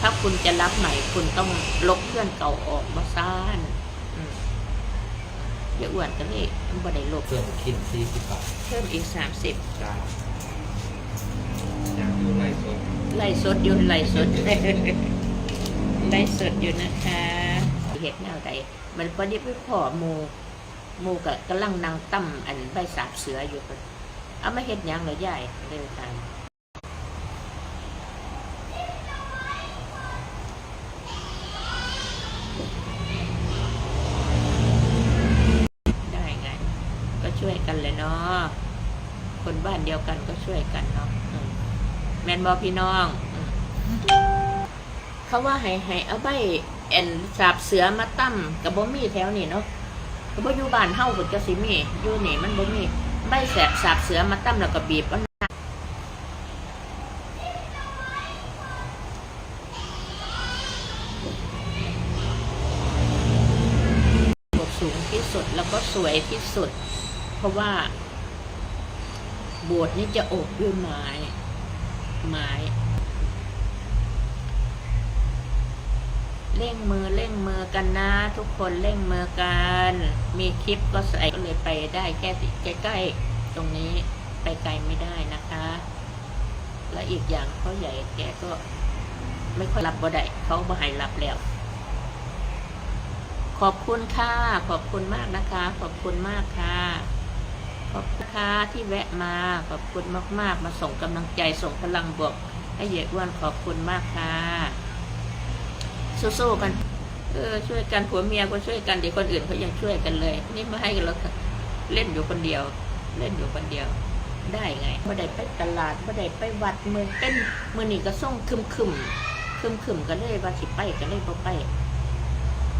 ถ้าคุณจะรับใหม่คุณต้องลบเพื่อนเก่าออกมาซ่านอืมเดี๋ยวอ้วนก็เลยมันบ่ได้ลบเพิ่มคินสี่สิบบาทเพิ่มอีกสามสิบจ้าอยากดูไลฟ์สดไล่สดอยู่ไล่สดไล่สดอยู่นะคะเห็ดแนวใดมันพอดีไปพ่อหมูหมูกับกำลังนั่งตั้มอันใบสาบเสืออยู่เพิ่นเอามาเห็ดหยังเหรอยายเลยทานได้ไง ก็ช่วยกัน เลยเนาะคนบ้านเดียวกันก็ช่วยกันเนาะแมนบอพี่น้องเขาว่าให้ให้เอาใบแอนสาบเสือมาตั้มกับบ่มีแถวนี่เนาะก็บ่อยู่บ้านเฮาเพิ่นก็สิมีอยู่นี่มันบ่มีใบแสบสาบเสือมาตั้มแล้วก็บีบเอาน้ำบทสูงที่สุดแล้วก็สวยที่สุด เพราะว่าโบสถ์นี่จะโอบด้วยไม้ ไม้ เร่งมือเร่งมือกันนะ ทุกคนเร่งมือกัน มีคลิปก็ใส่ก็เลยไปได้แค่ใกล้ๆ ตรงนี้ไปไกลไม่ได้นะคะ และอีกอย่างเขาใหญ่แกก็ไม่ค่อยรับบ่ได้เขาบ่ให้รับแล้ว ขอบคุณค่ะ ขอบคุณมากนะคะ ขอบคุณมากค่ะ ขอบคุณค่ะที่แวะมาขอบคุณมาก ๆ มาส่งกำลังใจส่งพลังบวก ให้เหยียดอ้วนขอบคุณมากค่ะสู้ๆกันเออช่วยกันผัวเมียก็ช่วยกันเดี๋ยวคนอื่นเขายังช่วยกันเลย นี่ไม่ให้กันเราเล่นอยู่คนเดียว เล่นอยู่คนเดียว ได้ไงไม่ได้ไปตลาดไม่ได้ไปวัดมือเป็นมือนี่ก็ส่งคึมคึมคึมคึมกันเลยว่าสิไปกันเลยบ่ไป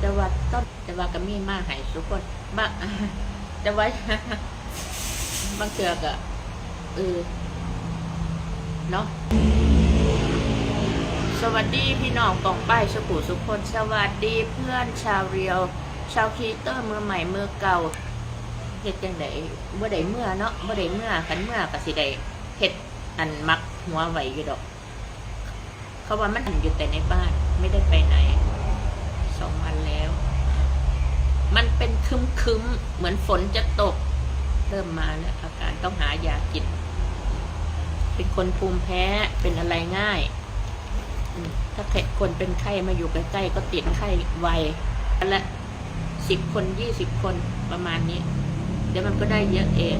แต่ว่าต้นแต่ว่าก็มีมาให้ทุกคนบ้าแต่ว่า บางเทือกอะเออเนาะสวัสดีพี่น้องกองป้ายสุขุสุคน สวัสดีเพื่อนชาวเรียว ชาวคีเตอร์มือใหม่มือเก่าเฮ็ดจังไดบ่ได้เมื่อเนาะบ่ได้เมื่อคันเมื่อก็สิได้เฮ็ดอันมักหัวไหวอยู่ดอก เขาว่ามันอยู่แต่ในบ้านไม่ได้ไปไหนสองวันแล้ว มันเป็นคึมคึมเหมือนฝนจะตก เริ่มมาแล้วอาการต้องหายากินเป็นคนภูมิแพ้เป็นอะไรง่าย ถ้าใครคนเป็นไข้มาอยู่ใกล้ๆก็ติดไข้ไวและสิบคนยี่สิบคนประมาณนี้ เดี๋ยวมันก็ได้เยอะเอง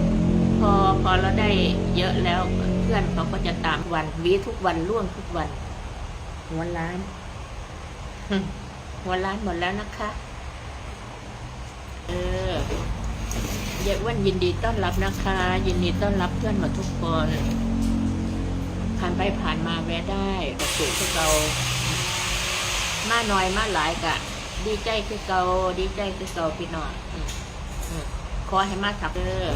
พอพอเราได้เยอะแล้วเพื่อนเขาก็จะตามวันวีทุกวันล่วงทุกวันหัวล้านหัวล้านหมดแล้วนะคะ เออ ยายอ้วนยินดีต้อนรับนะคะ ยินดีต้อนรับเพื่อนหมดทุกคน ผ่านไปผ่านมาแวะได้กระสุกคือเรา มาหน้อยมาหลายกะ ดีใจคือเกาดีใจคือเกาพี่น้องอืมอืมขอให้มาทับเด้อ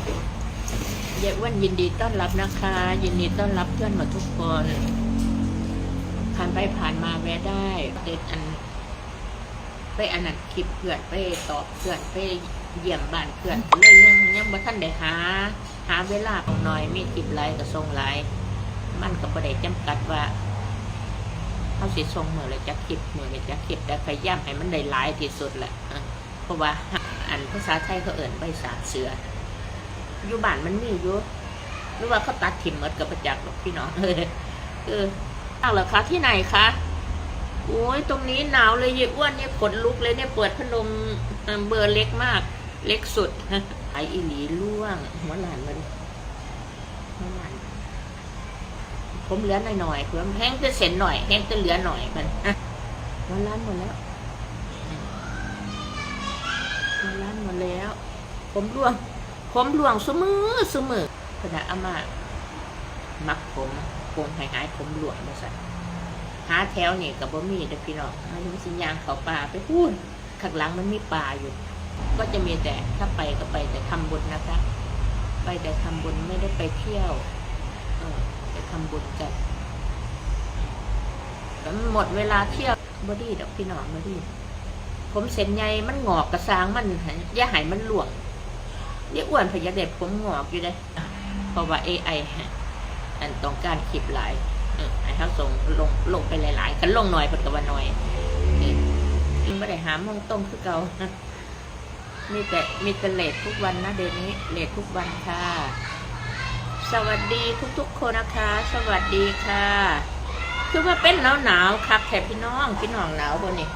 เยายอ้วนยินดีต้อนรับนะคะ ยินดีต้อนรับเพื่อนหมดทุกคน ผ่านไปผ่านมาแวะได้เด็ดอัน ไปอันนั้นคลิปเพื่อนไปตอบเพื่อนไปเยี่ยมบ้านเพื่อนก็เลยยังยังบ่ทันได้หา หาเวลาของน่อยมีคลิปไลน์กับส่งไลน์มันก็บ่ได้จำกัดว่าเขาสิส่งเมื่อไรจะคลิปเมื่อไรจะคลิปแต่พยายามให้มันได้หลายที่สุดแหละเพราะว่าอันภาษาไทยเขาเอิ่นใบสาเสืออยู่บ้านมันมีอยู่หรือว่าเขาตัดถิ่มหมดกับประจักษ์หรอกพี่น้องเออเออตั้งเหรอคะที่ไหนคะ โอ้ยตรงนี้หนาวเลยเยายอ้วนเนี่ยขนลุกเลยเนี่ยเปิดพัดลมเบอร์เล็กมาก เล็กสุดไออีหลีล่วง หัวหลานมันหัวหลานผมเหลือหน่อยหน่อยๆเพื่อแห้งจะเส้นหน่อยแห้งจะเหลือหน่อยมันหัวหล้านหมดแล้วหัวหล้านหมดแล้ว ผมร่วง ผมร่วงเสมอเสมอขณะอามามักผมคงหายหายผมร่วงมาใส่ หาแถวนี่กับบ่มีเด้อพี่น้องมันมีสิยางเขาป่าไปพูดข้างหลังมันมีป่าอยู่ ก็จะมีแต่ถ้าไปก็ไปแต่ทำบุญนะคะ ไปแต่ทำบุญไม่ได้ไปเที่ยว เออไปทำบุญกันหมดเวลาเที่ยวบอดี้ดอกพี่น้องบอดี้ผมเส้นใยมันงอกกระซางมันย่าหายมันหลวงเดี๋ยอ้วนพยาเด็ดผมงอกอยู่เลยเพราะว่า AI ฮะอันต้องการคลิปหลาย เออให้เขาส่งลงลงไปหลายๆกันลงหน่อยเพิ่นก็ว่าหน่อยเออไม่ได้หาโมงต้มคือเก่ามีแต่มีแต่เลททุกวันนะเดี๋ยวนี้เลททุกวันค่ะ สวัสดีทุกๆคนนะคะ สวัสดีค่ะ คือว่าเป็นหนาวหนาวๆครับแถบพี่น้องพี่น้องหนาวบนนี่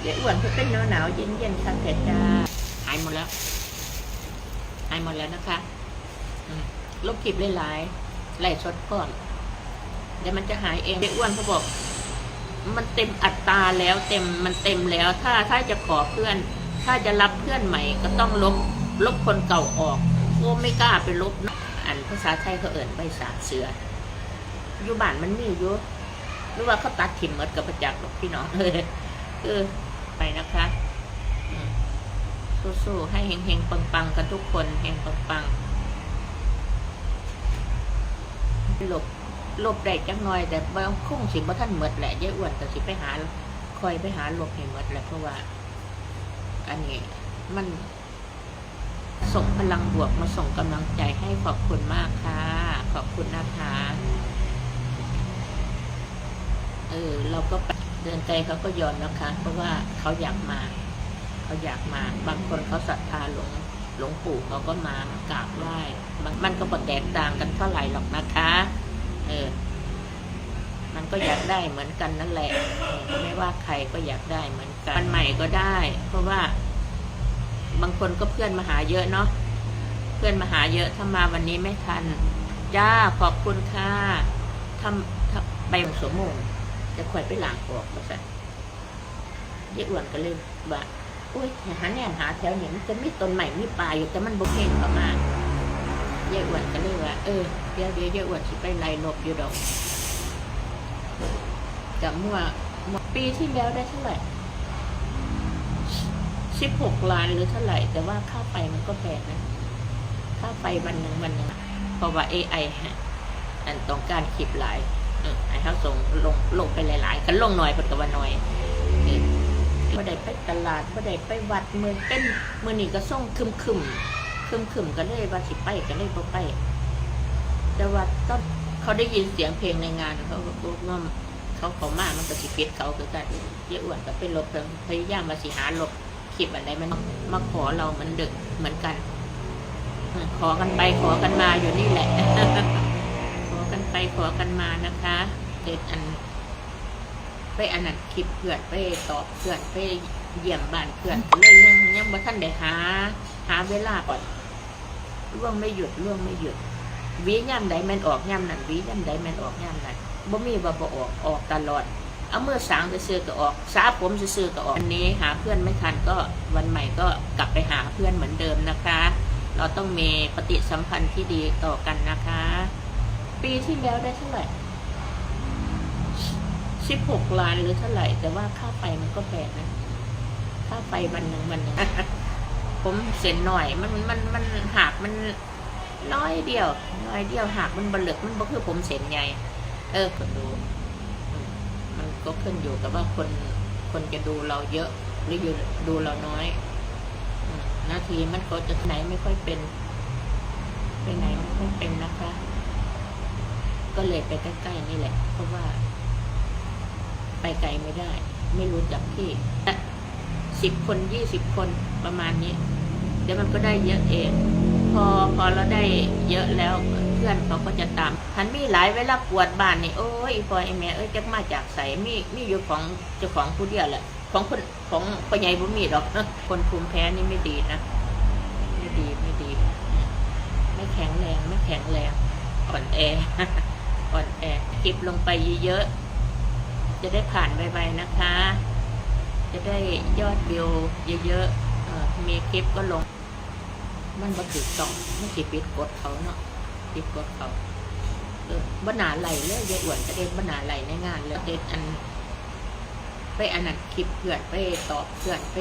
เดี๋ยวอ้วนคือเป็นหนาวหนาวๆเย็นเย็นๆครับแถบจ้าหายหมดแล้วหายหมดแล้วนะคะลบคลิปหลายๆไล่สดก่อน เดี๋ยวมันจะหายเองเดี๋ยวอ้วนเขาบอก มันเต็มอัตราแล้วเต็มมันเต็มแล้ว ถ้าถ้าจะขอเพื่อน ถ้าจะรับเพื่อนใหม่ ก็ต้องลบลบคนเก่าออกโอ้ไม่กล้าไปลบนะอันภาษาไทยเขาเอิ่นใบสาเสืออยู่บ้านมันมีอยู่หรือว่าเขาตัดถิ่มหมดกับประจักษ์หรอกพี่น้องเออเออไปนะคะสู้ๆให้เฮงๆปังๆกันทุกคนเฮงปังๆหลบ ลบได้จังหน่อย แต่บางคงสิบ่ท่านหมดแหละยายอ้วนก็สิไปหาคอยไปหาหลบให้หมดแหละเพราะว่า อันนี้มันส่งพลังบวกมาส่งกำลังใจให้ขอบคุณมากค่ะ ขอบคุณนะคะเออเราก็เดินใจเขาก็ยอมนะคะ เพราะว่าเขาอยากมา เขาอยากมา บางคนเขาศรัทธาหลวงหลวงปู่เขาก็มากราบไหว้มันก็บ่แตกต่างกันเท่าไหร่หรอกนะคะ เออมันก็อยากได้เหมือนกันนั่นแหละเออไม่ว่าใครก็อยากได้เหมือนกันวันใหม่ก็ได้ เพราะว่า บางคนก็เพื่อนมาหาเยอะเนาะเพื่อนมาหาเยอะถ้ามาวันนี้ไม่ทันจ้าขอบคุณค่ะทำทำใบมสวโมงจะค่อยไปหลางออกมาซะเยอ้วนก็เลยว่าอุ้ยหาแนมหาแถวนี้มันจะมีต้นใหม่มีป่าอยู่แต่มันบกเห็นเขามาเยอ้วนก็เลยว่า เออเดี๋ยวเดี๋ยวเยอ้วนสิไปไล่ลบอยู่ดอกกับมั่วมั่วปีที่แล้วได้เท่าไหร่สิบหกล้านหรือเท่าไหร่ แต่ว่าค่าไฟมันก็แพงนะ ค่าไฟวันหนึ่งวันหนึ่งเพราะว่า AI ฮะอันต้องการคลิปหลายเออให้เขาส่งลงลงไปหลาย ๆ กันลงหน่อยเพิ่นก็ว่าหน่อยบ่ได้ไปตลาดบ่ได้ไปวัดมือเป็นมื้อนี้ก็ส่งคึมคึม คึมคึมๆก็เลยว่าสิไปก็เลยบ่ไป แต่ว่าตอนเขาได้ยินเสียงเพลงในงานเขาบอกว่าเขาเขามากมันก็สิปิดเขาคือกันเยอะอ้วนก็ไปลบพยายามมาสิหาลบคลิปอะไรมันมาขอเรามันดึกเหมือนกันขอกันไปขอกันมาอยู่นี่แหละ ขอกันไปขอกันมานะคะเด็ดอัน ไปอันนั้นคลิปเพื่อนไปตอบเพื่อนไปเยี่ยมบ้านเพื่อนเลยยังยังบ่ท่านได้หา หาเวลาก่อน ร่วงไม่หยุดร่วงไม่หยุดวีย่ำใดแมันออกย่ำนั่นวีย่ำใดแมันออกย่ำนั่นบ่มีบ่บ่ออกออกตลอดเอาเมื่อสางจะซื้อก็ออกสาผมจะซื้อก็ออกวันนี้หาเพื่อนไม่ทันก็วันใหม่ก็กลับไปหาเพื่อนเหมือนเดิมนะคะ เราต้องมีปฏิสัมพันธ์ที่ดีต่อกันนะคะ ปีที่แล้วได้เท่าไหร่สิบหกล้านหรือเท่าไหร่ แต่ว่าค่าไฟมันก็แพงนะ ค่าไฟวันหนึ่งวันหนึ่ง ผมเสียหน่อย มันมันมันหากมันน้อยเดียวน้อยเดียวหากมันบลึกมันบ่คือผมเสียใหญ่เออคนดู มันก็ขึ้นอยู่กับว่าคนคนจะดูเราเยอะหรืออยู่ดูเราน้อยนาทีมันก็จะไหนไม่ค่อยเป็นไปไหนไม่ค่อยเป็นนะคะ ก็เลยไปใกล้ๆนี่แหละ เพราะว่า ไปไกลไม่ได้ ไม่รู้จักที่สิบคนยี่สิบคนประมาณนี้ ดี๋ยวมันก็ได้เยอะเอง พอพอเราได้เยอะแล้วเพื่อนเขาก็จะตามทันมีหลายเวลาปวดบ้านนี่โอ้ยพอไอแม่เอ้ยจะมาจากใสมีมีอยู่ของเจ้าของผู้เดียวแหละของคนของปัญญาบุมีดอกคนภูมิแพ้นี่ไม่ดีนะไม่ดีไม่ดี ไม่แข็งแรงไม่แข็งแรงอ่อนแออ่อนแอคลิปลงไปเยอะๆจะได้ผ่านไวๆนะคะ จะได้ยอดวิวเยอะๆมีคลิปก็ลง มันบ่ถูกต้องไม่สิปิดกดเขาเนาะปิดกดเขาเออบนาไหลเลยยายอ้วนจะเด็นบนาไหลในงานเลยเด็ดอัน ไปอันนั้นคลิปเพื่อนไปตอบเพื่อนไป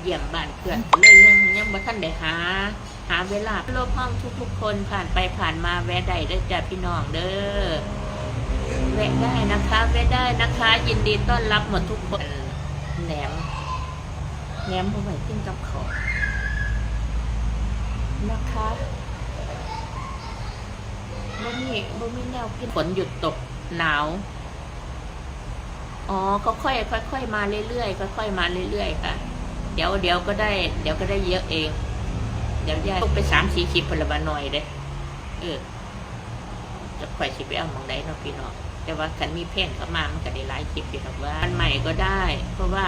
เยี่ยมบ้านเพื่อนเลยยังยังบ่ท่านได้หา หาเวลาโลกห้องทุก ๆ คนผ่านไปผ่านมาแวะได้เด้จ้ะพี่น้องเด้อแวะได้นะคะแวะได้นะคะ ยินดีต้อนรับหมดทุกคนแหนมแหนมบ่ไหวขึ้นกับเขา นะคะบ่มีบ่มีแนวกินฝนหยุดตกหนาว อ๋อก็ค่อยค่อยๆมาเรื่อยๆค่อยๆมาเรื่อยๆค่ะ เดี๋ยวเดี๋ยวก็ได้ เดี๋ยวก็ได้เยอะเอง เดี๋ยวยายต้องไปสามสี่คลิปพลบาหน่อยเด้เออจะค่อยสิไปเอามองได้เนาะพี่น้องแต่ว่าคันมีเพ่นเข้ามามันก็ได้หลายคลิปอยู่หรอกว่าอันใหม่ก็ได้ เพราะว่า